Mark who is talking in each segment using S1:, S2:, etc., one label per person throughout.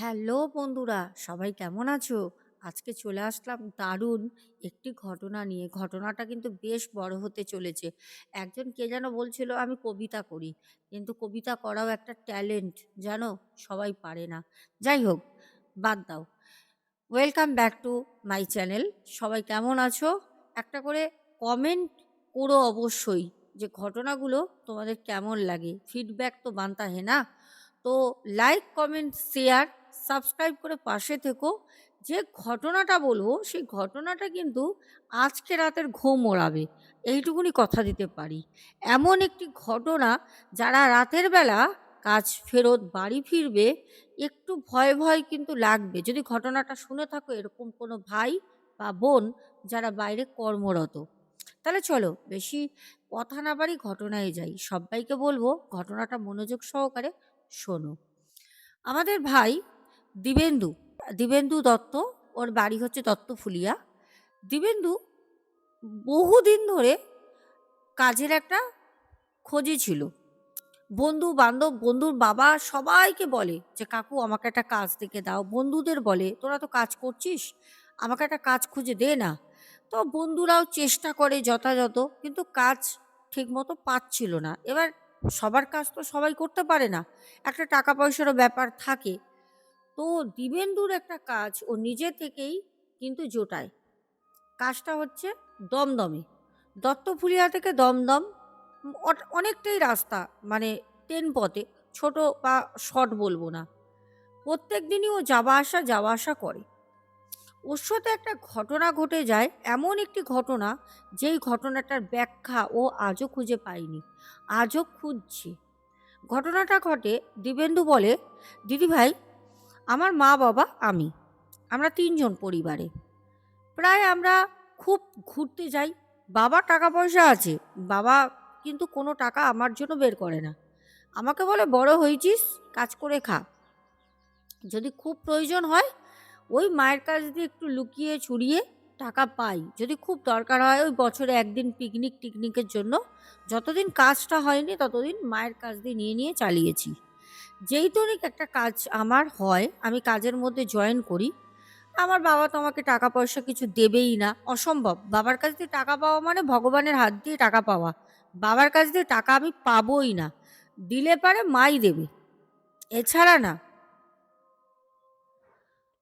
S1: Hello বন্ধুরা, সবাই কেমন আছো? আজকে চলে আসলাম দারুণ একটি ঘটনা নিয়ে। ঘটনাটা কিন্তু বেশ বড় হতে চলেছে। একজন কে যেন বলছিল, আমি কবিতা করি। কিন্তু কবিতা করাও একটা ট্যালেন্ট, জানো? সবাই পারে না। যাই হোক, বাদ দাও। Welcome back to my channel. সবাই কেমন আছো? একটা করে কমেন্ট করো অবশ্যই যে ঘটনাগুলো তোমাদের কেমন লাগে। ফিডব্যাক তো বানতা হে না? তো লাইক, কমেন্ট, শেয়ার সাবস্ক্রাইব করে পাশে থেকো। যে ঘটনাটা বলব, সেই ঘটনাটা কিন্তু আজকে রাতের ঘুম ওড়াবে। এইটুকুনি কথা দিতে পারি। এমন একটি ঘটনা যারা রাতের বেলা কাজ ফেরত, বাড়ি ফিরবে, একটু ভয় ভয় কিন্তু লাগবে। যদি ঘটনাটা শুনে থাকো, এরকম কোনো ভাই বা বোন যারা বাইরে কর্মরত। তাহলে চলো, বেশি কথা না বাড়ি ঘটনায় যাই। সবাইকে বলব, ঘটনাটা মনোযোগ সহকারে শোনো। আমাদের ভাই দিবেন্দু দিবেন্দু দত্ত, ওর বাড়ি হচ্ছে দত্তফুলিয়া দিবেন্দু বহুদিন ধরে কাজের একটা খোঁজে ছিল। বন্ধু বান্ধব, বন্ধুর বাবা সবাইকে বলে যে, কাকু, আমাকে একটা কাজ দেখে দাও। বন্ধুদের বলে, তোরা তো কাজ করছিস, আমাকে একটা কাজ খুঁজে দে না। তো বন্ধুরাও চেষ্টা করে যথাযথ, কিন্তু কাজ ঠিকমতো পাচ্ছিল না। এবার সবার কাজ তো সবাই করতে পারে না। একটা টাকা পয়সারও ব্যাপার থাকে। তো দিবেন্দুর একটা কাজ, ও নিজে থেকেই কিন্তু জোটায়। কাজটা হচ্ছে দমদমে। দত্তফুলিয়া থেকে দমদম অনেকটাই রাস্তা মানে ট্রেন পথে, ছোট বা শর্ট বলব না। প্রত্যেক দিনই ও যাওয়া আসা যাওয়া আসা করে। ওর সাথে একটা ঘটনা ঘটে যায়, এমন একটি ঘটনা, যেই ঘটনাটার ব্যাখ্যা ও আজও খুঁজে পায়নি আজও খুঁজছে। ঘটনাটা ঘটে, দিবেন্দু বলে দিদি ভাই আমার মা বাবা, আমি। আমরা তিনজন পরিবারে। প্রায় আমরা খুব ঘুরতে যাই। বাবা টাকা পয়সা আছে। বাবা কিন্তু কোনো টাকা আমার জন্য বের করে না। আমাকে বলে, বড় হয়েছিস, কাজ করে খা। যদি খুব প্রয়োজন হয়, ওই মায়ের কাছ দিয়ে একটু লুকিয়ে ছুড়িয়ে টাকা পাই। যদি খুব দরকার হয়, ওই বছরে একদিন পিকনিক টিকনিকের জন্য। যতদিন কাজটা হয়নি, ততদিন মায়ের কাছ দিয়ে নিয়ে নিয়ে চালিয়েছি। যেই একটা কাজ আমার হয়, আমি কাজের মধ্যে জয়েন করি, আমার বাবা তো আমাকে টাকা পয়সা কিছু দেবেই না, অসম্ভব। বাবার কাছ দিয়ে টাকা পাওয়া মানে ভগবানের হাত দিয়ে টাকা পাওয়া। বাবার কাছ দিয়ে টাকা আমি পাবোই না, দিলে পারে মাই দেবে। এছাড়া না,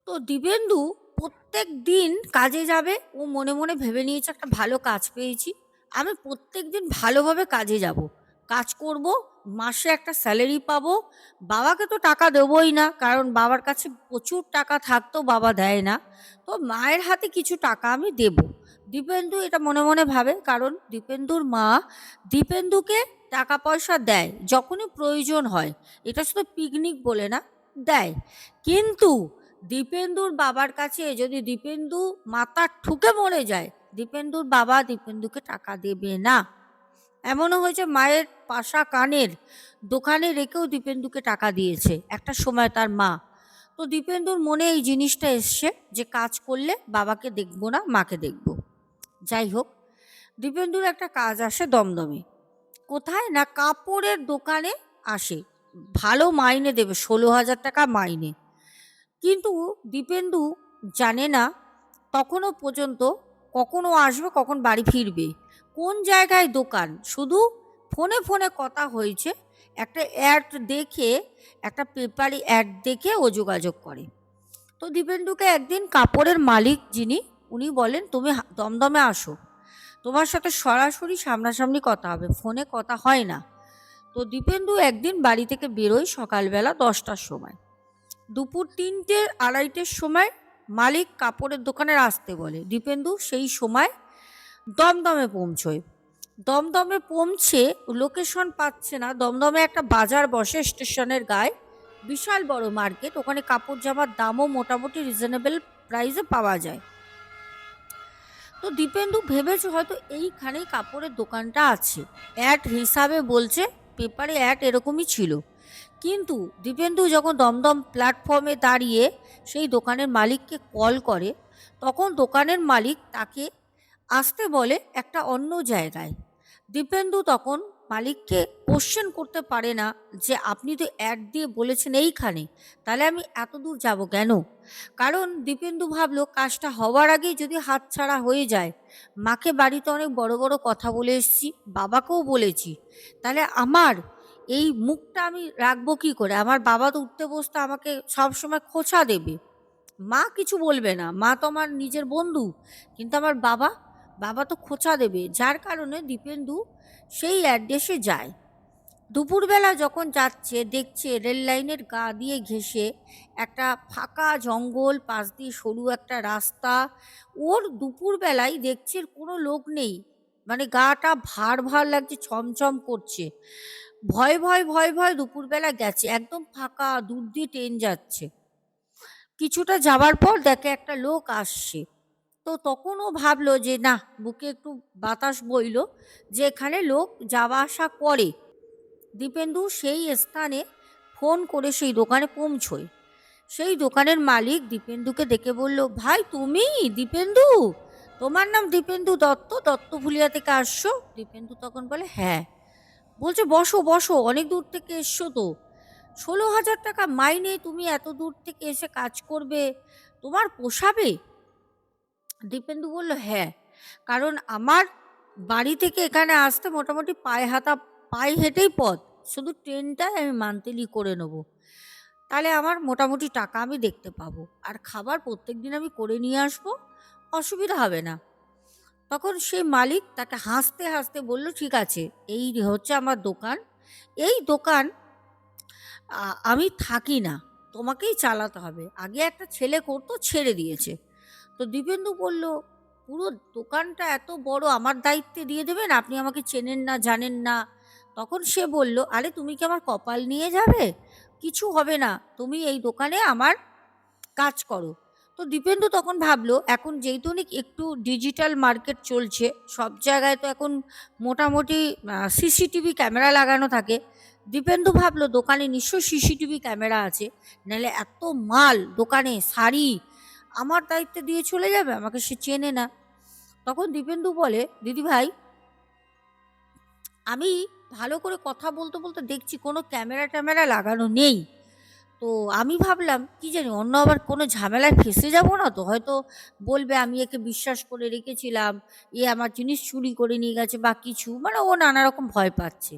S1: তো দিবেন্দু প্রত্যেক দিন কাজে যাবে, ও মনে মনে ভেবে নিয়েছে একটা ভালো কাজ পেয়েছি, আমি প্রত্যেক দিন ভালোভাবে কাজে যাব। কাজ করব, মাসে একটা স্যালারি পাবো। বাবাকে তো টাকা দেবই না, কারণ বাবার কাছে প্রচুর টাকা থাকতো, বাবা দেয় না। তো মায়ের হাতে কিছু টাকা আমি দেব। দীপেন্দু এটা মনে মনে ভাবে, কারণ দীপেন্দুর মা দীপেন্দুকে টাকা পয়সা দেয়, যখনই প্রয়োজন হয়। এটা শুধু পিকনিক বলে না, দেয়। কিন্তু দীপেন্দুর বাবার কাছে যদি দীপেন্দু মাথা ঠুকে মরে যায়, দীপেন্দুর বাবা দীপেন্দুকে টাকা দেবে না। এমনও হয়েছে মায়ের পাশা কানের দোকানে রেখেও দীপেন্দুকে টাকা দিয়েছে। একটা সময় তার মা। তো দীপেন্দুর মনে এই জিনিসটা এসছে যে কাজ করলে বাবাকে দেখব না, মাকে দেখব। যাই হোক, দীপেন্দুর একটা কাজ আসে দমদমে। কোথায়? না কাপড়ের দোকানে আসে। ভালো মাইনে দেবে, ষোলো হাজার টাকা মাইনে। কিন্তু দীপেন্দু জানে না, তখনও পর্যন্ত কখনও আসবে, কখন বাড়ি ফিরবে। কোন জায়গায় দোকান? শুধু ফোনে ফোনে কথা হয়েছে। একটা অ্যাড দেখে, একটা পেপারে অ্যাড দেখে ও যোগাযোগ করে। তো দীপেন্দুকে একদিন কাপড়ের মালিক যিনি, উনি বলেন, তুমি দমদমে আসো। তোমার সাথে সরাসরি সামনাসামনি কথা হবে। ফোনে কথা হয় না। তো দীপেন্দু একদিন বাড়ি থেকে বেরোয় সকালবেলা দশটার সময়। দুপুর তিনটে, আড়াইটের সময় মালিক কাপড়ের দোকানে আসতে বলে। দীপেন্দু সেই সময় দমদমে পৌঁছয় দমদমে পৌঁছে লোকেশন পাচ্ছে না। দমদমে একটা বাজার বসে স্টেশনের গায়ে। বিশাল বড় মার্কেট ওখানে কাপড় জামার দামও মোটামুটি রিজনেবল প্রাইসে পাওয়া যায়। তো দীপেন্দু ভেবেছে হয়তো এইখানেই কাপড়ের দোকানটা আছে। অ্যাড হিসাবে বলছে পেপারে অ্যাড এরকমই ছিল। কিন্তু দীপেন্দু যখন দমদম প্ল্যাটফর্মে দাঁড়িয়ে সেই দোকানের মালিককে কল করে, তখন দোকানের মালিক তাকে আসতে বলে একটা অন্য জায়গায়। দীপেন্দু তখন মালিককে কোশ্চেন করতে পারে না যে, আপনি তো অ্যাড দিয়ে বলেছেন এইখানে, তাহলে আমি এত দূর যাব কেন? কারণ দীপেন্দু ভাবলো, কাজটা হওয়ার আগেই যদি হাতছাড়া হয়ে যায়, মাকে বাড়িতে অনেক বড় বড় কথা বলে এসেছি, বাবাকেও বলেছি। তাহলে আমার এই মুখটা আমি রাখব কি করে? আমার বাবা তো উঠতে বসতে আমাকে সবসময় খোঁচা দেবে। মা কিছু বলবে না। মা তো আমার নিজের বন্ধু, কিন্তু আমার বাবা বাবা তো খোঁচা দেবে, যার কারণে দীপেন্দু সেই অ্যাড্রেসে যায়। দুপুরবেলা যখন যাচ্ছে, দেখছে রেল লাইনের গা দিয়ে ঘেঁষে একটা ফাঁকা জঙ্গল, পাশ দিয়ে সরু একটা রাস্তা, ওর দুপুরবেলায় দেখছে কোনো লোক নেই। মানে গাটা ভার ভার লাগছে, ছমছম করছে। ভয় ভয় ভয় ভয় দুপুরবেলা গেছে, একদম ফাঁকা, দূর দিয়ে ট্রেন যাচ্ছে। কিছুটা যাওয়ার পর দেখে একটা লোক আসছে। তো তখন ও ভাবলো যে, না, বুকে একটু বাতাস বইলো যে, এখানে লোক যাওয়া আসা করে। দীপেন্দু সেই স্থানে ফোন করে সেই দোকানে পৌঁছয়। সেই দোকানের মালিক দীপেন্দুকে দেখে বলল, ভাই, তুমি? দীপেন্দু? তোমার নাম দীপেন্দু দত্ত? দত্তফুলিয়া থেকে আসছো? দীপেন্দু তখন বলে হ্যাঁ। বলছে, বসো বসো, অনেক দূর থেকে এসছো তো। ষোলো হাজার টাকা মাইনে, তুমি এত দূর থেকে এসে কাজ করবে। তোমার পোষাবে? দীপেন্দু বলল হ্যাঁ কারণ আমার বাড়ি থেকে এখানে আসতে মোটামুটি পায়ে হাতা পায়ে হেঁটেই পথ। শুধু ট্রেনটাই আমি মান্থলি করে নেব। তাহলে আমার মোটামুটি টাকা আমি দেখতে পাবো। আর খাবার প্রত্যেক দিন আমি করে নিয়ে আসব, অসুবিধা হবে না। তখন সেই মালিক তাকে হাসতে হাসতে বলল, ঠিক আছে, এই হচ্ছে আমার দোকান। এই দোকান আমি থাকি না। তোমাকেই চালাতে হবে। আগে একটা ছেলে করতো, ছেড়ে দিয়েছে। তো দীপেন্দু বলল, পুরো দোকানটা এত বড়, আমার দায়িত্বে দিয়ে দেবেন? আপনি আমাকে চেনেন না, জানেন না। তখন সে বলল, আরে, তুমি কি আমার কপাল নিয়ে যাবে? কিছু হবে না, তুমি এই দোকানে আমার কাজ করো। তো দীপেন্দু তখন ভাবলো, এখন যেহেতু একটু ডিজিটাল মার্কেট চলছে, সব জায়গায় তো এখন মোটামুটি সিসিটিভি ক্যামেরা লাগানো থাকে। দীপেন্দু ভাবলো, দোকানে নিশ্চয়ই সিসিটিভি ক্যামেরা আছে, নাহলে এত মাল, দোকানে শাড়ি আমার দায়িত্ব দিয়ে চলে যাবে, আমাকে সে চেনে না। তখন দীপেন্দু বলে, দিদি ভাই, আমি ভালো করে কথা বলতে বলতে দেখছি কোনো ক্যামেরা ট্যামেরা লাগানো নেই। তো আমি ভাবলাম, কি জানি, অন্য আবার কোনো ঝামেলায় ফেসে যাব না তো? হয়তো বলবে, আমি একে বিশ্বাস করে রেখেছিলাম, এ আমার জিনিস চুরি করে নিয়ে গেছে বা কিছু। মানে ও নানা রকম ভয় পাচ্ছে।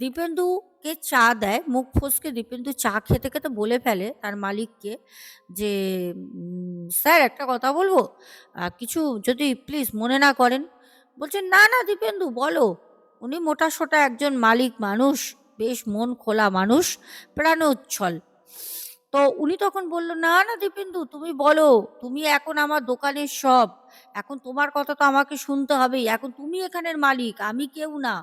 S1: দীপেন্দুকে চা দেয়, মুখ ফসকে দীপেন্দু চা খেতে খেতে বলে ফেলে তার মালিককে যে স্যার একটা কথা বলব? কিছু যদি প্লিজ মনে না করেন। বলছে, না না, দীপেন্দু, বলো। উনি মোটা সোটা একজন মালিক মানুষ, বেশ মন খোলা মানুষ, প্রাণোচ্ছল। তো উনি তখন বলল, না না, দীপেন্দু, তুমি বলো, তুমি এখন আমার দোকানের সব। এখন তোমার কথা তো আমাকে শুনতে হবেই। এখন তুমি এখানের মালিক, আমি কেউ না।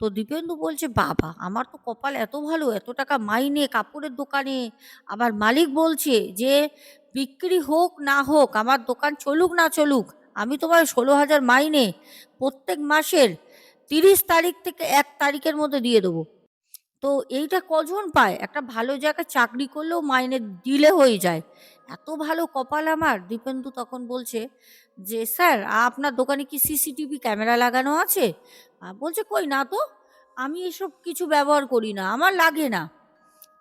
S1: তো দীপেন্দু বলছে, বাবা, আমার তো কপাল এত ভালো, এত টাকা মাইনে, কাপড়ের দোকানে। আবার মালিক বলছে যে, বিক্রি হোক না হোক, আমার দোকান চলুক না চলুক, আমি তোমার ষোলো হাজার মাইনে প্রত্যেক মাসের তিরিশ তারিখ থেকে এক তারিখের মধ্যে দিয়ে দেবো। তো এইটা কজন পায়? একটা ভালো জায়গায় চাকরি করলেও মাইনে দিলে হয়ে যায়। এত ভালো কপাল আমার দীপেন্দু তখন বলছে যে, স্যার, আপনার দোকানে কি সিসিটিভি ক্যামেরা লাগানো আছে? বলছে, কই না তো, আমি এসব কিছু ব্যবহার করি না, আমার লাগে না।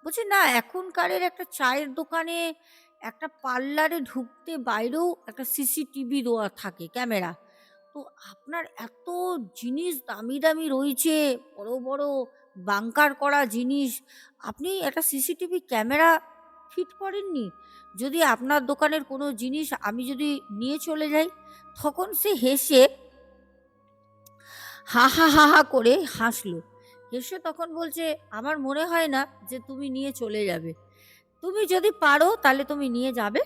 S1: বলছে, না, এখনকারের একটা চায়ের দোকানে একটা পার্লারে ঢুকতে বাইরেও একটা সিসিটিভি দেওয়া থাকে, ক্যামেরা। তো আপনার এত জিনিস দামি দামি রয়েছে, বড় বড় বাংকার করা জিনিস, আপনি একটা সিসিটিভি ক্যামেরা ফিট করেননি? যদি আপনার দোকানের কোনো জিনিস আমি যদি নিয়ে চলে যাই, তখন সে হেসে হা হা হা হা করে হাসলো। হেসে তখন বলছে, আমার মনে হয় না যে তুমি নিয়ে চলে যাবে। তুমি যদি পারো তাহলে তুমি নিয়ে যাবে।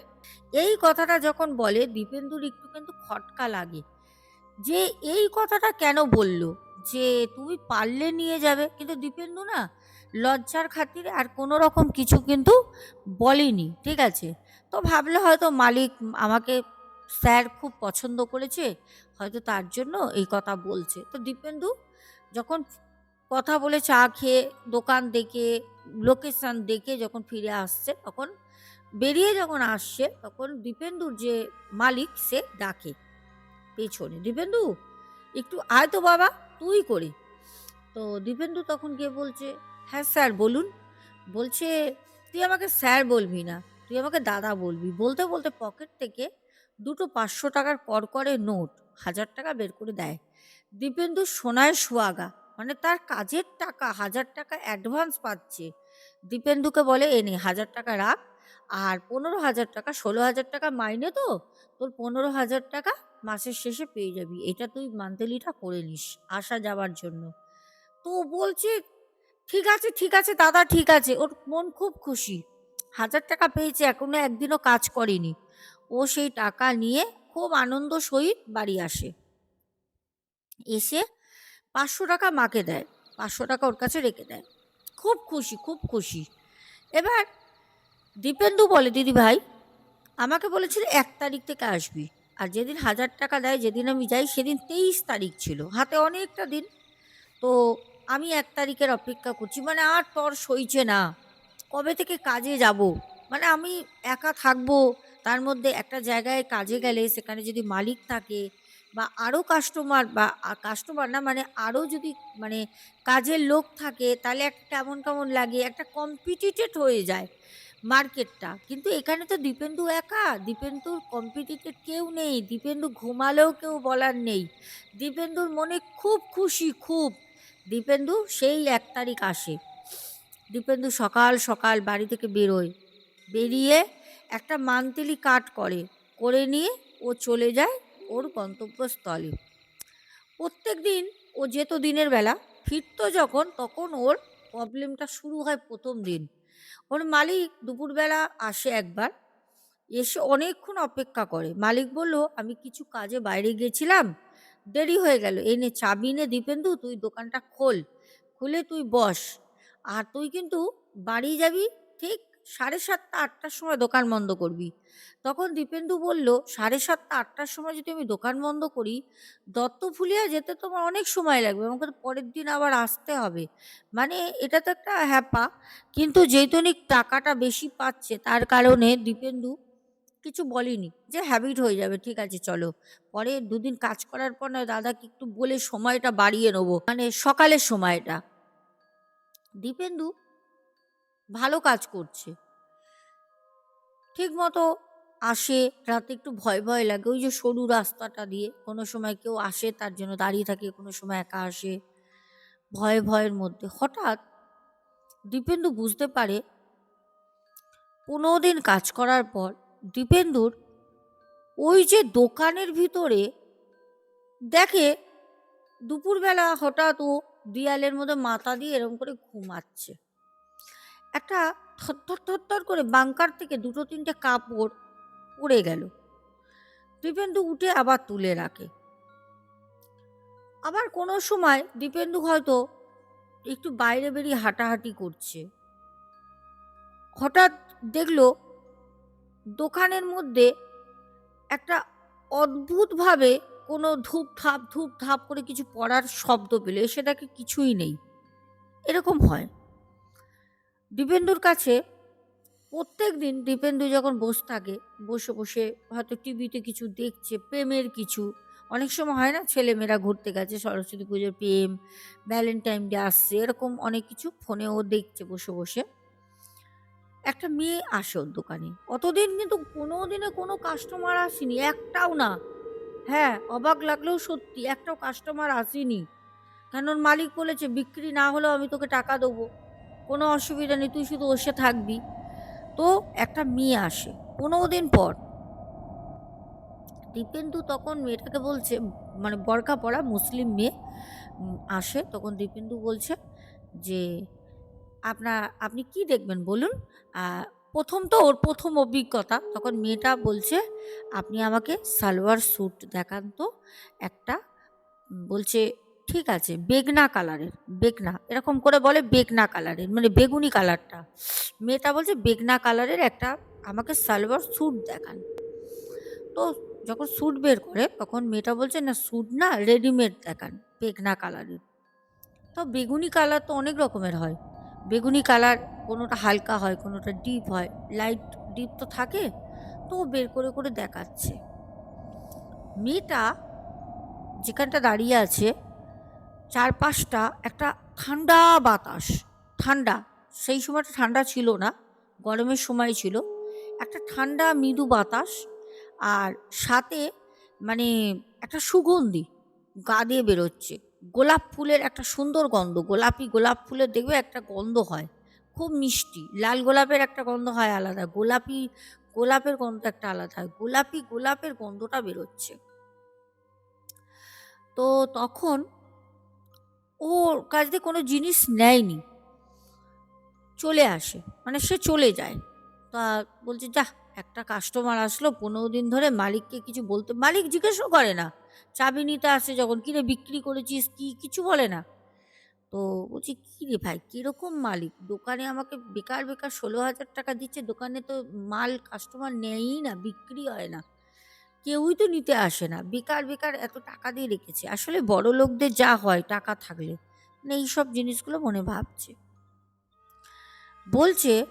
S1: এই কথাটা যখন বলে, দীপেন্দুর একটু কিন্তু খটকা লাগে। যে এই কথাটা কেন বলল? যে তুমি পারলে নিয়ে যাবে। কিন্তু দীপেন্দু না লজ্জার খাতিরে আর কোনো রকম কিছু কিন্তু বলিনি, ঠিক আছে? তো ভাবলে হয়তো মালিক আমাকে স্যার খুব পছন্দ করেছে, হয়তো তার জন্য এই কথা বলছে। তো দীপেন্দু যখন কথা বলে চা খেয়ে দোকান দেখে লোকেশন দেখে যখন ফিরে আসছে, তখন বেরিয়ে যখন আসছে, তখন দীপেন্দুর যে মালিক সে ডাকে পেছনে। দীপেন্দু, একটু আয় তো বাবা, তুই করে। তো দীপেন্দু তখন গিয়ে বলছে হ্যাঁ স্যার, বলুন। বলছে, তুই আমাকে স্যার বলবি না, তুই আমাকে দাদা বলবি। বলতে বলতে পকেট থেকে দুটো পাঁচশো টাকার করকরে নোট হাজার টাকা বের করে দেয়। দীপেন্দু সোনায় সোয়াগা মানে তার কাজের টাকা, হাজার টাকা অ্যাডভান্স পাচ্ছে। দীপেন্দুকে বলে, এ নে, হাজার টাকা রাখ, আর পনেরো হাজার টাকা, ষোলো হাজার টাকা মাইনে তো, তোর পনেরো হাজার টাকা মাসের শেষে পেয়ে যাবি। এটা তুই মান্থলিটা করে নিস, আসা যাওয়ার জন্য। তো বলছে ঠিক আছে ঠিক আছে, দাদা, ঠিক আছে। ওর মন খুব খুশি। হাজার টাকা পেয়েছে, এখনও একদিনও কাজ করেনি। ও সেই টাকা নিয়ে খুব আনন্দ সহিত বাড়ি আসে। এসে পাঁচশো টাকা মাকে দেয়। পাঁচশো টাকা ওর কাছে রেখে দেয়। খুব খুশি খুব খুশি। এবার দীপেন্দু বলে, দিদি ভাই, আমাকে বলেছিল এক তারিখ থেকে আসবি। আর যেদিন হাজার টাকা দেয়, যেদিন আমি যাই, সেদিন তেইশ তারিখ ছিল। হাতে অনেকটা দিন। তো আমি এক তারিখের অপেক্ষা করছি। মানে আর তর সইছে না। কবে থেকে কাজে যাব? মানে আমি একা থাকব, তার মধ্যে একটা জায়গায় কাজে গেলে সেখানে যদি মালিক থাকে বা আরও কাস্টমার বা কাস্টমার না মানে আরও যদি মানে কাজের লোক থাকে, তাহলে একটা কেমন কেমন লাগে? একটা কম্পিটিটেড হয়ে যায় মার্কেটটা। কিন্তু এখানে তো দীপেন্দু একা, দীপেন্দুর কম্পিটিটেড কেউ নেই, দীপেন্দু ঘুমালেও কেউ বলার নেই। দীপেন্দুর মনে খুব খুশি, খুব। দীপেন্দু সেই এক তারিখ আসে। দীপেন্দু সকাল সকাল বাড়ি থেকে বেরোয়। বেরিয়ে একটা মান্থলি কাট করে করে নিয়ে ও চলে যায় ওর গন্তব্যস্থলে। প্রত্যেক দিন ও যেত দিনের বেলা, ফিরতো যখন, তখন ওর প্রবলেমটা শুরু হয় প্রথম দিন। ওর মালিক দুপুরবেলা আসে একবার, এসে অনেকক্ষণ অপেক্ষা করে। মালিক বলল, আমি কিছু কাজে বাইরে গেছিলাম দেরি হয়ে গেল। এই নে চাবি নে দীপেন্দু, তুই দোকানটা খোল। খুলে তুই বস। আর তুই কিন্তু বাড়ি যাবি ঠিক সাড়ে সাতটা, আটটার সময় দোকান বন্ধ করবি। তখন দীপেন্দু বলল, সাড়ে সাতটা, আটটার সময় যদি আমি দোকান বন্ধ করি দত্তফুলিয়া যেতে তোমার অনেক সময় লাগবে। আমাকে পরের দিন আবার আসতে হবে। মানে এটা তো একটা হ্যাপা। কিন্তু যেহেতুনিক টাকাটা বেশি পাচ্ছে, তার কারণে দীপেন্দু কিছু বলিনি যে হ্যাবিট হয়ে যাবে, ঠিক আছে চলো। পরে দুদিন কাজ করার পর না দাদাকে একটু বলে সময়টা বাড়িয়ে নেব মানে সকালের সময়টা। দীপেন্দু ভালো কাজ করছে। ঠিক মতো আসে, রাতে একটু ভয় ভয় লাগে, ওই যে সরু রাস্তাটা দিয়ে কোনো সময় কেউ আসে, তার জন্য দাঁড়িয়ে থাকে, কোনো সময় একা আসে। ভয় ভয়ের মধ্যে হঠাৎ দীপেন্দু বুঝতে পারে, পনেরো দিন কাজ করার পর দীপেন্দুর ওই যে দোকানের ভিতরে, দেখে দুপুরবেলা হঠাৎ ও দেয়ালের মধ্যে মাথা দিয়ে এরকম করে ঘুমাচ্ছে। একটা থরথর থরথর করে বাংকার থেকে দুটো তিনটে কাপড় পড়ে গেল। দীপেন্দু উঠে আবার তুলে রাখে। আবার কোনো সময় দীপেন্দু হয়তো একটু বাইরে বেরিয়ে হাঁটাহাঁটি করছে। হঠাৎ দেখল দোকানের মধ্যে একটা অদ্ভুতভাবে কোনো ধূপ ধাপ ধূপ ধাপ করে কিছু পড়ার শব্দ পেলে সেটাকে কিছুই নেই। এরকম হয়। দীপেন্দুর কাছে প্রত্যেক দিন দীপেন্দু যখন বসে থাকে, বসে বসে হয়তো টিভিতে কিছু দেখছে, প্রেমের কিছু। অনেক সময় হয় না, ছেলেমেয়েরা ঘুরতে গেছে, সরস্বতী পুজোর প্রেম ভ্যালেন্টাইন ডে আসছে, এরকম অনেক কিছু ফোনে ও দেখছে বসে বসে। একটা মেয়ে আসে ওর দোকানে। অতদিন কিন্তু কোনো দিনে কোনো কাস্টমার আসেনি, একটাও না। হ্যাঁ অবাক লাগলেও সত্যি একটাও কাস্টমার আসেনি। কেন ওর মালিক বলেছে, বিক্রি না হলেও আমি তোকে টাকা দেবো। কোনো অসুবিধা নেই, তুই শুধু বসে থাকবি। তো একটা মেয়ে আসে পনেরো দিন পর। দীপেন্দু তখন মেয়েটাকে বলছে মানে বরকা পড়া মুসলিম মেয়ে আসে। তখন দীপেন্দু বলছে যে আপনার আপনি কি দেখবেন? বলুন। প্রথম তো ওর প্রথম অভিজ্ঞতা। তখন মেয়েটা বলছে, আপনি আমাকে সালোয়ার স্যুট দেখান তো। একটা বলছে, ঠিক আছে, বেগনা কালারের বেগনা। এরকম করে বলে বেগনা কালারের মানে বেগুনি কালারটা মেয়েটা বলছে, বেগনা কালারের একটা আমাকে সালোয়ার স্যুট দেখান। তো যখন স্যুট বের করে, তখন মেয়েটা বলছে, না স্যুট না রেডিমেড দেখান, বেগনা কালারের তো বেগুনি কালার তো অনেক রকমের হয়। বেগুনি কালার কোনোটা হালকা হয়, কোনোটা ডিপ হয়, লাইট ডিপ তো থাকে, তো বের করে করে দেখাচ্ছে। মেয়েটা যেখানটা দাঁড়িয়ে আছে, চারপাশটা একটা ঠান্ডা বাতাস, ঠান্ডা, সেই সময়টা ঠান্ডা ছিল না, গরমের সময় ছিল, একটা ঠান্ডা মৃদু বাতাস আর সাথে মানে একটা সুগন্ধি গা দিয়ে বেরোচ্ছে। গোলাপ ফুলের একটা সুন্দর গন্ধ, গোলাপি গোলাপ ফুলের দেখবে একটা গন্ধ হয়। খুব মিষ্টি, লাল গোলাপের একটা গন্ধ হয় আলাদা, গোলাপি গোলাপের গন্ধ একটা আলাদা হয়, গোলাপি গোলাপের গন্ধটা বেরোচ্ছে। তো তখন ওর কাছ দিয়ে কোনো জিনিস নেয়নি। চলে আসে মানে সে চলে যায়। তা বলছে যা একটা কাস্টমার আসলো, পনেরো দিন ধরে মালিককে কিছু বলতে, মালিক জিজ্ঞেসও করে না। চাবি নিতে আসে যখন কিনে বিক্রি করেছিস কি? কিছু বলে না। তো বলছি কী রে ভাই, কীরকম মালিক? দোকানে আমাকে বেকার বেকার ষোলো হাজার টাকা দিচ্ছে, দোকানে তো মাল কাস্টমার নেয়ই না, বিক্রি হয় না। কেউই তো নিতে আসে না। বেকার বেকার এত টাকা দিয়ে রেখেছে। আসলে বড় লোকদের যা হয়, টাকা থাকলে। মানে এইসব জিনিসগুলো মনে ভাবছে। বলছে,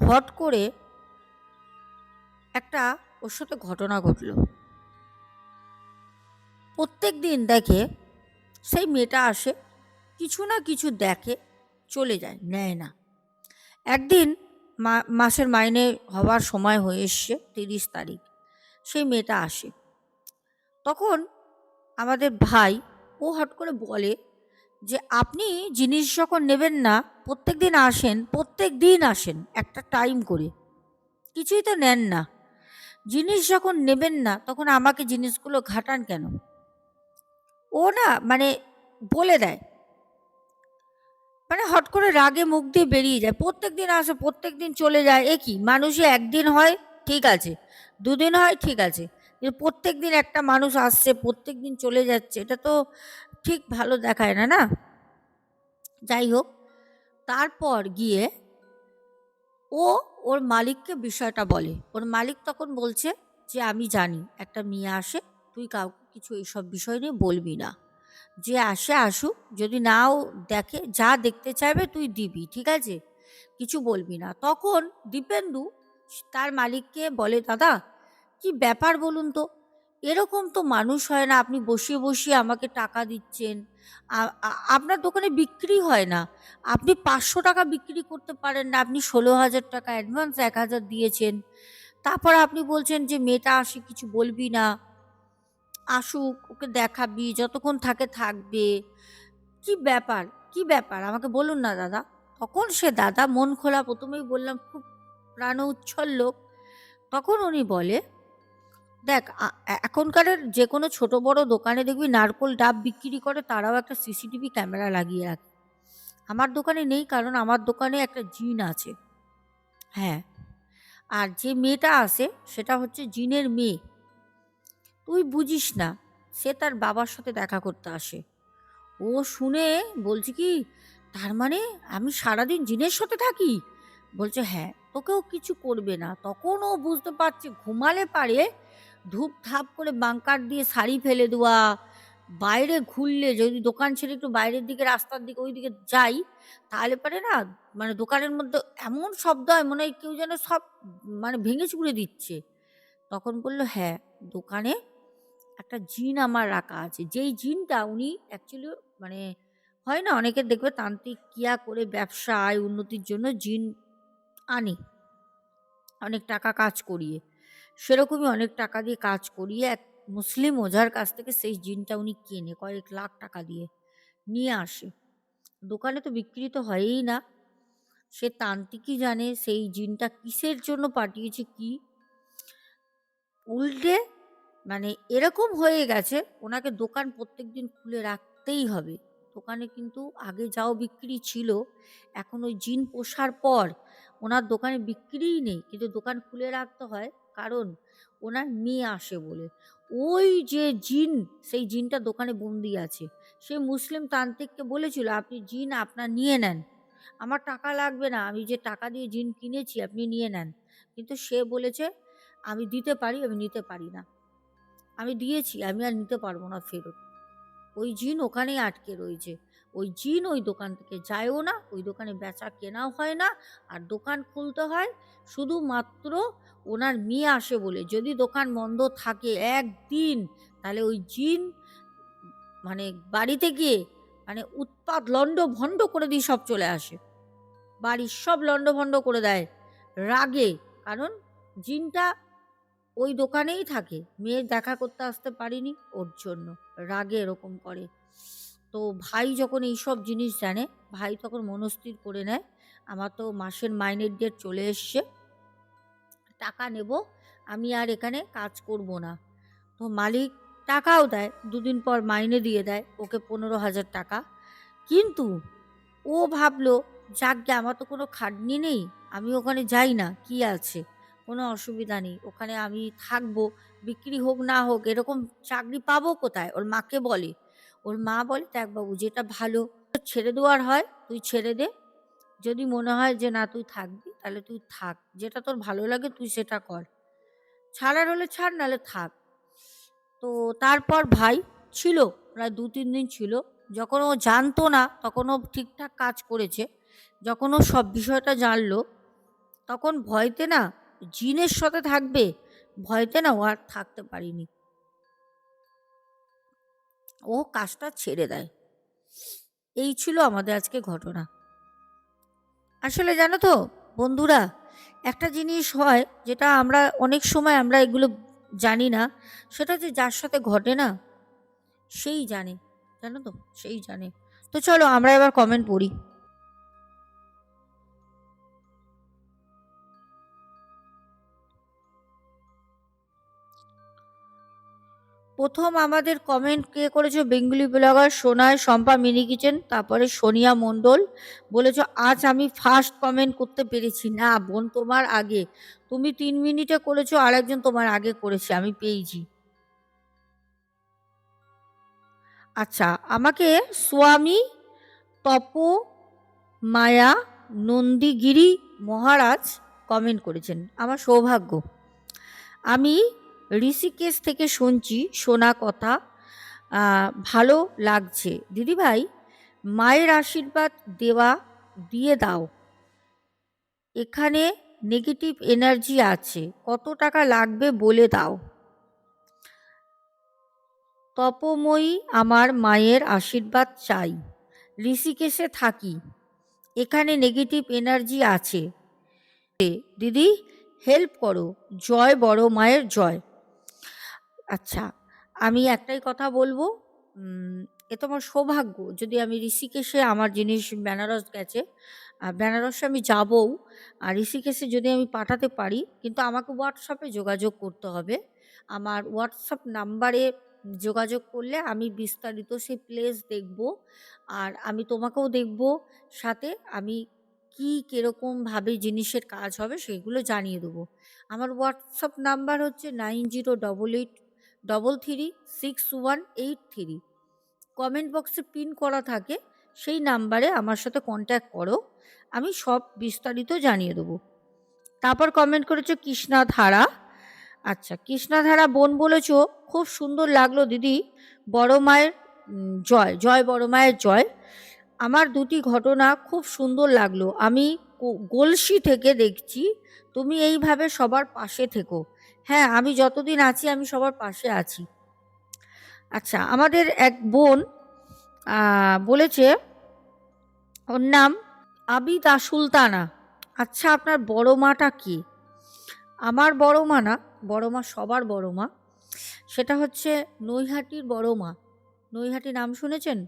S1: হট করে একটা ওর সাথে ঘটনা ঘটলো। প্রত্যেক দিন দেখে সেই মেয়েটা আসে, কিছু না কিছু দেখে চলে যায়, নেয় না। একদিন মা, মাসের মাইনে হওয়ার সময় হয়ে এসছে তিরিশ তারিখ, সেই মেয়েটা আসে। তখন আমাদের ভাই ও হট করে বলে যে, আপনি জিনিস যখন নেবেন না, প্রত্যেক দিন আসেন, প্রত্যেক দিন আসেন, একটা টাইম করে। কিছুই তো নেন না। জিনিস যখন নেবেন না, তখন আমাকে জিনিসগুলো ঘাটান কেন? ও না মানে বলে দেয়। মানে হট করে রাগে মুখ দিয়ে বেরিয়ে যায়। প্রত্যেক দিন আসে প্রত্যেক দিন চলে যায়। এ কি? মানুষে একদিন হয়, ঠিক আছে। দুদিন হয়, ঠিক আছে। প্রত্যেক দিন একটা মানুষ আসছে প্রত্যেক দিন চলে যাচ্ছে, এটা তো ঠিক ভালো দেখায় না না? যাই হোক, তারপর গিয়ে ও ওর মালিককে বিষয়টা বলে। ওর মালিক তখন বলছে যে, আমি জানি, একটা মেয়ে আসে, তুই কাউকে কিছু এইসব বিষয় নিয়ে বলবি না। যে আসে, আসুক, যদি নাও দেখে, যা দেখতে চাইবে তুই দিবি, ঠিক আছে? কিছু বলবি না। তখন দীপেন্দু তার মালিককে বলে, দাদা, কি ব্যাপার বলুন তো? এরকম তো মানুষ হয় না, আপনি বসিয়ে বসিয়ে আমাকে টাকা দিচ্ছেন। আপনার দোকানে বিক্রি হয় না। আপনি পাঁচশো টাকা বিক্রি করতে পারেন না, আপনি ষোলো হাজার টাকা অ্যাডভান্স এক হাজার দিয়েছেন। তারপর আপনি বলছেন যে, মেয়েটা আসে, কিছু বলবি না। আসুক, ওকে দেখাবি, যতক্ষণ থাকে থাকবে। কি ব্যাপার? কি ব্যাপার? আমাকে বলুন না, দাদা। তখন সে দাদা মন খোলা প্রথমেই বললাম, খুব প্রাণ উচ্ছল লোক। তখন উনি বলে, দেখ এখনকার যে কোনো ছোট বড় দোকানে দেখবি নারকোল ডাব বিক্রি করে, তারাও একটা সিসিটিভি ক্যামেরা লাগিয়ে রাখে। আমার দোকানে নেই, কারণ আমার দোকানে একটা জিন আছে। হ্যাঁ। আর যে মেয়েটা আসে, সেটা হচ্ছে জিনের মেয়ে। তুই বুঝিস না, সে তার বাবার সাথে দেখা করতে আসে। ও শুনে বলছে কি, তার মানে আমি সারাদিন জিনের সাথে থাকি? বলছে হ্যাঁ তোকেও কিছু করবে না। তখন ও বুঝতে পারছে ঘুমালে পারে ধূপ ধাপ করে বাঙ্কার দিয়ে শাড়ি ফেলে দেওয়া, বাইরে ঘুরলে যদি দোকান ছেড়ে একটু বাইরের দিকে, রাস্তার দিকে ওই দিকে যাই, তাহলে পারে না মানে দোকানের মধ্যে এমন শব্দ হয়, মনে হয় কেউ যেন সব মানে ভেঙে চুড়ে দিচ্ছে। তখন বলল হ্যাঁ দোকানে একটা জিন আমার রাখা আছে। যেই জিনটা উনি অ্যাকচুয়ালি মানে হয় না, অনেকে দেখবে তান্ত্রিক ক্রিয়া করে ব্যবসা আয় উন্নতির জন্য জিন আনে। অনেক টাকা কাজ করিয়ে। সেরকমই অনেক টাকা দিয়ে কাজ করিয়ে এক মুসলিম ওঝার কাছ থেকে সেই জিনটা উনি কেনে, কয়েক লাখ টাকা দিয়ে নিয়ে আসে। দোকানে তো বিক্রি তো হয়ই না। সে তান্ত্রিকই জানে সেই জিনটা কিসের জন্য পাঠিয়েছে, কি? উল্টে মানে এরকম হয়ে গেছে, ওনাকে দোকান প্রত্যেক দিন খুলে রাখতেই হবে। দোকানে কিন্তু আগে যাও বিক্রি ছিল, এখন ওই জিন পোষার পর ওনার দোকানে বিক্রিই নেই, কিন্তু দোকান খুলে রাখতে হয় কারণ ওনার মেয়ে আসে বলে। ওই যে জিন, সেই জিনটা দোকানে বন্দি আছে, সে মুসলিম তান্ত্রিককে বলেছিল, আপনি জিন আপনার নিয়ে নেন। আমার টাকা লাগবে না, আমি যে টাকা দিয়ে জিন কিনেছি আপনি নিয়ে নেন। কিন্তু সে বলেছে, আমি দিতে পারি, আমি নিতে পারি না। আমি দিয়েছি, আমি আর নিতে পারব না ফেরত। ওই জিন ওখানেই আটকে রয়েছে। ওই জিন ওই দোকান থেকে যায়ও না, ওই দোকানে বেচা কেনাও হয় না, আর দোকান খুলতে হয়। শুধুমাত্র ওনার মেয়ে আসে বলে, যদি দোকান বন্ধ থাকে একদিন, তাহলে ওই জিন মানে বাড়িতে গিয়ে মানে উৎপাত লন্ড ভণ্ড করে দিয়ে সব চলে আসে। বাড়ির সব লন্ড ভণ্ড করে দেয় রাগে, কারণ জিনটা ওই দোকানেই থাকে। মেয়ের দেখা করতে আসতে পারিনি ওর জন্য। রাগে এরকম করে। তো ভাই যখন এইসব জিনিস জানে, ভাই তখন মনস্থির করে নেয়। আমার তো মাসের মাইনের ডেট চলে এসছে। টাকা নেব, আমি আর এখানে কাজ করব না। তো মালিক টাকাও দেয়, দুদিন পর মাইনে দিয়ে দেয়, ওকে পনেরো হাজার টাকা। কিন্তু ও ভাবলো যাকগে আমার তো কোনো খাটনি নেই, আমি ওখানে যাই না, কি আছে? কোনো অসুবিধা নেই। ওখানে আমি থাকব, বিক্রি হোক না হোক, এরকম চাকরি পাবো কোথায়? ওর মাকে বলে। ওর মা বলে, দেখ বাবু, যেটা ভালো ছেড়ে দেওয়ার হয়, তুই ছেড়ে দে। যদি মনে হয় যে না, তুই থাকবি, তাহলে তুই থাক। যেটা তোর ভালো লাগে, তুই সেটা কর। ছাড়ার হলে ছাড়, নাহলে থাক। তো তারপর ভাই ছিল, প্রায় দু, তিন দিন ছিল। যখন ও জানতো না, তখন ও ঠিকঠাক কাজ করেছে। যখন ও সব বিষয়টা জানলো, তখন ভয়তে না জিনের সাথে থাকবে? ভয়তে না ও আর থাকতে পারিনি। ও কাজটা ছেড়ে দেয়। এই ছিল আমাদের আজকে ঘটনা। আসলে জানো তো, বন্ধুরা, একটা জিনিস হয় যেটা আমরা অনেক সময় আমরা এগুলো জানি না, সেটা যে যার সাথে ঘটে না, সেই জানে। জানো তো? সেই জানে। তো চলো আমরা এবার কমেন্ট পড়ি। প্রথম আমাদের কমেন্ট কে করেছ? বেঙ্গলি ব্লগার সোনায় শম্পা মিনি কিচেন তারপরে সোনিয়া মণ্ডল। বলেছ, আজ আমি ফার্স্ট কমেন্ট করতে পেরেছি। না বোন, তোমার আগে। তুমি তিন মিনিটে করেছ আর একজন তোমার আগে করেছে। আমি পেয়েছি। আচ্ছা আমাকে স্বামী, তপ, মায়া, নন্দীগিরি মহারাজ কমেন্ট করেছেন। আমার সৌভাগ্য। আমি ঋষিকেশ থেকে শুনছি, শোনা কথা। ভালো লাগছে। দিদিভাই, মায়ের আশীর্বাদ দেওয়া, দিয়ে দাও। এখানে নেগেটিভ এনার্জি আছে। কত টাকা লাগবে বলে দাও। তপময়ী আমার মায়ের আশীর্বাদ চাই। ঋষিকেশে থাকি। এখানে নেগেটিভ এনার্জি আছে। দিদি হেল্প করো। জয় বড় মায়ের জয়। আচ্ছা আমি একটাই কথা বলব। এ তো আমার সৌভাগ্য, যদি আমি ঋষিকেশে আমার জিনিস বেনারস গেছে, আর বেনারসে আমি যাবও, আর ঋষিকেশে যদি আমি পাঠাতে পারি, কিন্তু আমাকে হোয়াটসঅ্যাপে যোগাযোগ করতে হবে। আমার হোয়াটসঅ্যাপ নাম্বারে যোগাযোগ করলে আমি বিস্তারিত সেই প্লেস দেখব, আর আমি তোমাকেও দেখব, সাথে আমি কি কীরকমভাবে জিনিসের কাজ হবে সেগুলো জানিয়ে দেবো। আমার হোয়াটসঅ্যাপ নাম্বার হচ্ছে nine zero double eight double three six one eight three comment বক্সে পিন করা থাকে, সেই নাম্বারে আমার সাথে কন্ট্যাক্ট করো, আমি সব বিস্তারিত জানিয়ে দেবো। তারপর কমেন্ট করেছ কৃষ্ণা ধারা আচ্ছা কৃষ্ণা ধারা বোন বলেছ, খুব সুন্দর লাগল দিদি, বড় মায়ের জয় জয় বড় মায়ের জয়। আমার দুটি ঘটনা খুব সুন্দর লাগল, আমি গলসি থেকে দেখছি, তুমি এইভাবে সবার পাশে থেকো। হ্যাঁ আমি যতদিন আছি, আমি সবার পাশে আছি। আচ্ছা আমাদের এক বোন বলেছে, ওর নাম আবিদা সুলতানা আচ্ছা আপনার বড় মাটা কি? আমার বড় মা না, বড় মা সবার বড় মা। সেটা হচ্ছে নৈহাটির বড় মা। নৈহাটি নাম শুনেছেন?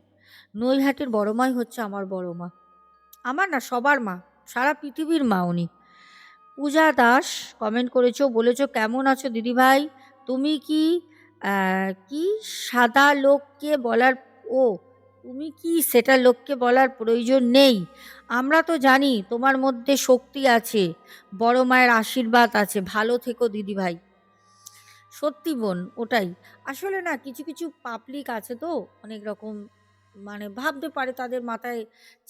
S1: নৈহাটির বড় মাই হচ্ছে আমার বড় মা। আমার না, সবার মা, সারা পৃথিবীর মা উনি। পূজা দাস কমেন্ট করেছ, বলেছ, কেমন আছো দিদিভাই? তুমি কি কি সাদা লোককে বলার, ও, তুমি কি সেটা লোককে বলার প্রয়োজন নেই? আমরা তো জানি তোমার মধ্যে শক্তি আছে, বড় মায়ের আশীর্বাদ আছে, ভালো থেকো দিদিভাই। সত্যি বোন, ওটাই। আসলে না, কিছু কিছু পাবলিক আছে তো, অনেক রকম মানে ভাবতে পারে তাদের মাথায়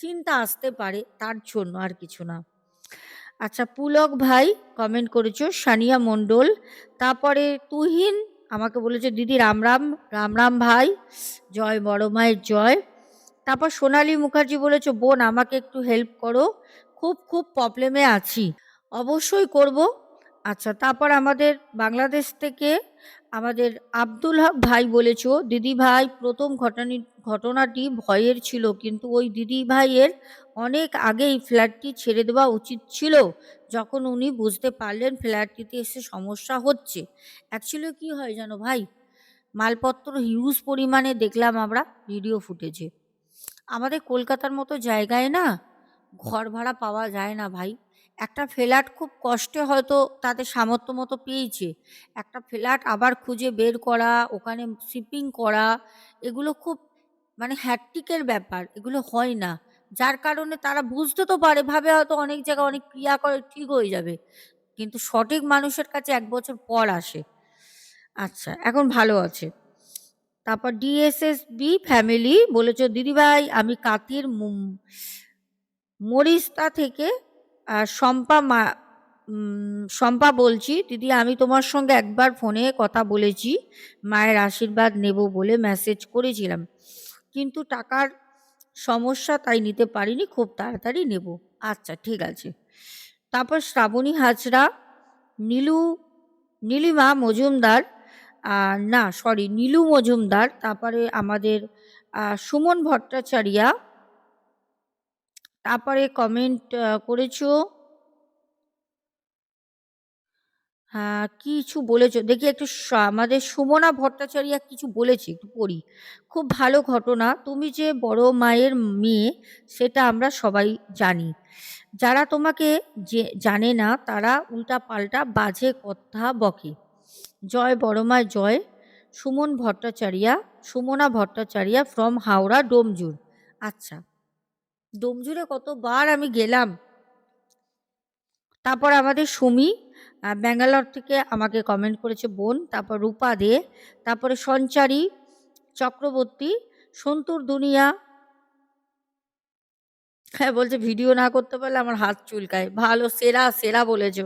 S1: চিন্তা আসতে পারে, তার জন্য আর কিছু না। আচ্ছা পুলক ভাই কমেন্ট করেছ, সানিয়া মণ্ডল। তারপরে তুহিন, আমাকে বলেছে, দিদি, রাম রাম রাম রাম ভাই, জয়, বড় মায়ের জয়। তারপর সোনালী মুখার্জি বলেছ, বোন, আমাকে একটু হেল্প করো, খুব খুব প্রবলেমে আছি, অবশ্যই করব। আচ্ছা তারপর আমাদের বাংলাদেশ থেকে আমাদের আব্দুল হক ভাই বলেছ, দিদি ভাই, প্রথম ঘটনি ঘটনাটি ভয়ের ছিল, কিন্তু ওই দিদি ভাইয়ের অনেক আগেই ফ্ল্যাটটি ছেড়ে দেওয়া উচিত ছিল। যখন উনি বুঝতে পারলেন ফ্ল্যাটটিতে এসে সমস্যা হচ্ছে অ্যাকচুয়ালি কি হয় জানো ভাই? মালপত্র হিউজ পরিমাণে দেখলাম আমরা ভিডিও ফুটেজে আমাদের কলকাতার মতো জায়গায় না ঘর ভাড়া পাওয়া যায় না ভাই। একটা ফ্ল্যাট খুব কষ্টে হয়তো তাদের সামর্থ্য মতো পেয়েছে। একটা ফ্ল্যাট আবার খুঁজে বের করা, ওখানে শিপিং করা, এগুলো খুব মানে হ্যাট্রিকের ব্যাপার, এগুলো হয় না। যার কারণে তারা বুঝতে তো পারে, ভাবে হয়তো অনেক জায়গায় অনেক ক্রিয়া করে ঠিক হয়ে যাবে। কিন্তু সঠিক মানুষের কাছে এক বছর পর আসে। আচ্ছা এখন ভালো আছে। তারপর ডিএসএসবি ফ্যামিলি বলেছ, দিদিভাই, আমি কাতির মরিস্তা থেকে শম্পা মা শম্পা বলছি, দিদি, আমি তোমার সঙ্গে একবার ফোনে কথা বলেছি, মায়ের আশীর্বাদ নেব বলে মেসেজ করেছিলাম। কিন্তু টাকার সমস্যা তাই নিতে পারিনি, খুব তাড়াতাড়ি নেব। আচ্ছা ঠিক আছে। তারপর শ্রাবণী হাজরা, নীলু, নীলিমা মজুমদার না সরি নীলু মজুমদার, তারপরে আমাদের সুমন ভট্টাচার্যা, তারপরে কমেন্ট করেছ হ্যাঁ কিছু বলেছ। দেখি একটু আমাদের সুমনা ভট্টাচার্য কিছু বলেছে, একটু পড়ি। খুব ভালো ঘটনা, তুমি যে বড় মায়ের মেয়ে, সেটা আমরা সবাই জানি। যারা তোমাকে যে, জানে না, তারা উল্টা পাল্টা বাজে কথা বকে। জয় বড় মা, জয়। সুমন ভট্টাচার্যা, সুমনা ভট্টাচার্যা ফ্রম হাওড়া, ডোমজুর। আচ্ছা ডোমজুরে কতবার আমি গেলাম? তারপর আমাদের সুমি ব্যাঙ্গালোর থেকে আমাকে কমেন্ট করেছে বোন, তারপর রূপা দে, তারপরে সঞ্চারী, চক্রবর্তী, সন্তুর দুনিয়া। হ্যাঁ বলছে ভিডিও না করতে পারলে আমার হাত চুলকায়। ভালো, সেরা সেরা বলেছ।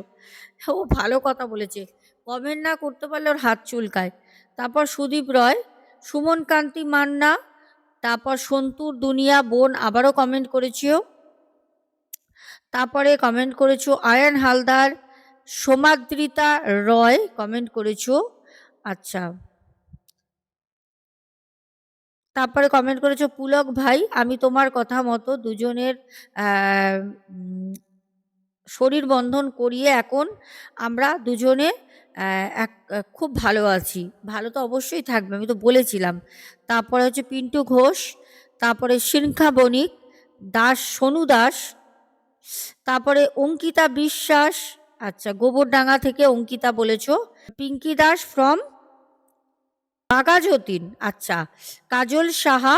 S1: ও ভালো কথা বলেছে। কমেন্ট না করতে পারলে ওর হাত চুলকায়। তারপর সুদীপ রয়, সুমন কান্তি মান্না, তারপর সন্তুর দুনিয়া, বোন আবারও কমেন্ট করেছিও তারপরে কমেন্ট করেছ আয়ান হালদার সোমাদ্রিতা রয় কমেন্ট করেছ? আচ্ছা। তারপরে কমেন্ট করেছ, পুলক ভাই, আমি তোমার কথা মতো দুজনের শরীর বন্ধন করিয়ে এখন আমরা দুজনে এক, খুব ভালো আছি। ভালো তো অবশ্যই থাকবে, আমি তো বলেছিলাম। তারপরে হচ্ছে পিন্টু ঘোষ, তারপরে সিনখা বণিক, দাস সোনু দাস, তারপরে অঙ্কিতা বিশ্বাস আচ্ছা গোবরডাঙ্গা থেকে অঙ্কিতা বলেছ। পিঙ্কি দাস ফ্রম বাগাযতীন আচ্ছা। কাজল সাহা,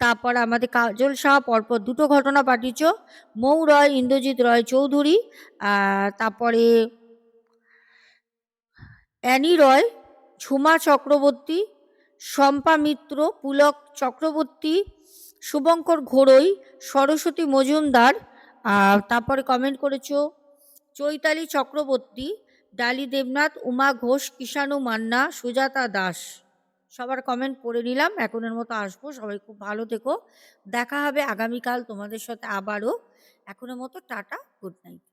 S1: তারপর আমাদের কাজল সাহা, পরপর দুটো ঘটনা পাঠিয়েছ। মৌ রয়, ইন্দ্রজিৎ রয় চৌধুরী তারপরে অ্যানি রয়, ঝুমা চক্রবর্তী, শম্পা মিত্র, পুলক চক্রবর্তী, শুভঙ্কর ঘোড়ই, সরস্বতী মজুমদার তারপরে কমেন্ট করেছ চৈতালি চক্রবর্তী, ডালি দেবনাথ, উমা ঘোষ, কিষাণু মান্না, সুজাতা দাস। সবার কমেন্ট পড়ে নিলাম, এখনের মতো আসব। সবাই খুব ভালো থেকো। দেখা হবে আগামীকাল তোমাদের সাথে আবারও। এখনের মতো টাটা গুড নাইট